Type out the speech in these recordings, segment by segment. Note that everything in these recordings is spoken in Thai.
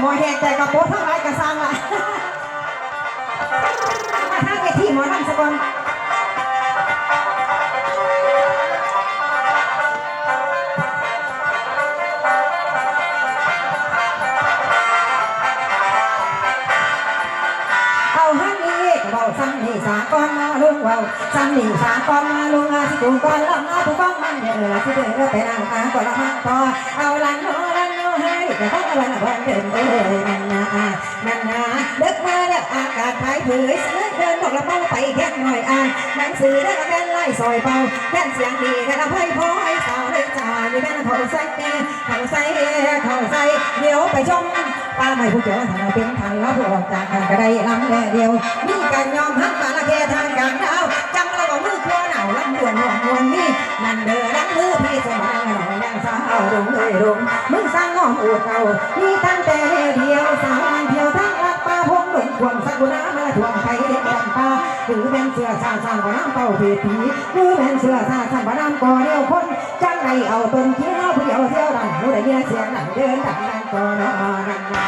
หมอแหกแต่กระโปงทั้งหลายกระซังละมาทางเวทีหมอลำสกอนเอาฮันนี่เบาซ้ำนี่สากอนมาลุงเบาซ้ำนี่สากอนมาลุงอาสิกูก่อนลำมาผู้ฟังมันเดือสิเดือไปนั่งมาก่อนละมาต่อเอาลันโนลัน นให้แต่ฟังวันวันเดินเอ้ยนันนะนั่นนะเด็กมาเด็กอากาศภายเผยเสือเดินบอกละเมาไปแค่หน่อยอ่านหนังสือได้ก็แม่นไล่ซอยเบาแค่เสียงดีแค่ละเพ่ยพอให้สาวได้จ่านี่แม่นเขาใส่เขาใส่เขาใส่เดี๋ยวไปชมป้าไม่ผู้เจ้าทางเป็นทางแล้วผู้ออกจากทางกระไดลำแด่เดียวมีการยอมหักมา อมอวดเก่ามีตั้งแต่เดียวสาวงานเที่ยวทั้งรักป้าพงดงควงสักุณามาทวงไทยเด็กแดนป้าถือเป็นเสื้อซาซานบ่น้ำเป่าเพียผีถือเป็นเสื้อซาซานบ่น้ำก่อเดียวคนจังไรเอาต้นเที่ยวผู้เดียวเที่ยวดังรู้ได้ยินเสียงดังเดินดังดังก่อเนาะนั่นนา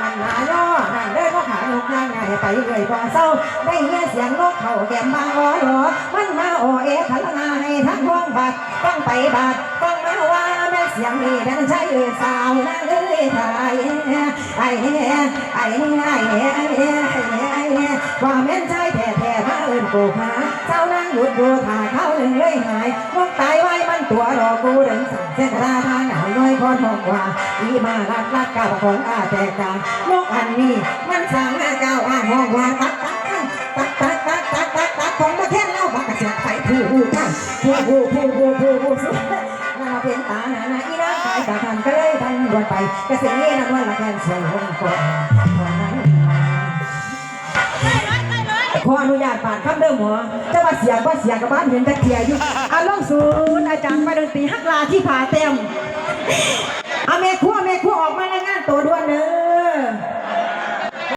นั่นนาย่อนั่นเด้อก็ขานกย่างไงไปเรื่อยก็เศร้าได้ยินเสียงนกเขาแก้มบางอ้อหรอมันมาโอเอขันงาให้ทั้งห้องบาดตั้งไปบาดต้ง มาว่าแม่เสียงนี่แม่ใช่เออสาวนางเอ้ยไทยไอ้ไอ้ไอ้ไอ้ไอ้ไอ้ว่าแม่นใจแท้แท้มาเอิ้นกูหาเจ้านางหยุดอยู่ถ่าเขาหนึ่งเลยหายนกตายไว้มันตัวรอกูเดินสั่งเส้นราทางหนาวน้อยพอทองกว่าอีมาลัดลัดกับของอาแตกางนกอันนี้มันสั่งหน้าเก้าอ้างห้องว่าตักตักตักตักตักตักตักตักของมาแค่เล่าบักกระเสียไฟผู้ผู้กันผู้ผู้ผู้ผู้ผู้ ผู้สุดน่าเป็นตาหนาหนาอีน้าตายตาทันก็เลยทันวนไปกระสียงนี้นั่นวันละแค่สองคนขออนุญาตปาดคำเดิมหัวจะว่าเสียว่าเสียกับบ้านเห็นตะเกียอยู่อาล่องสูนอาจารย์ไปดนตรีฮักลาที่ผาเต็มอเมคุ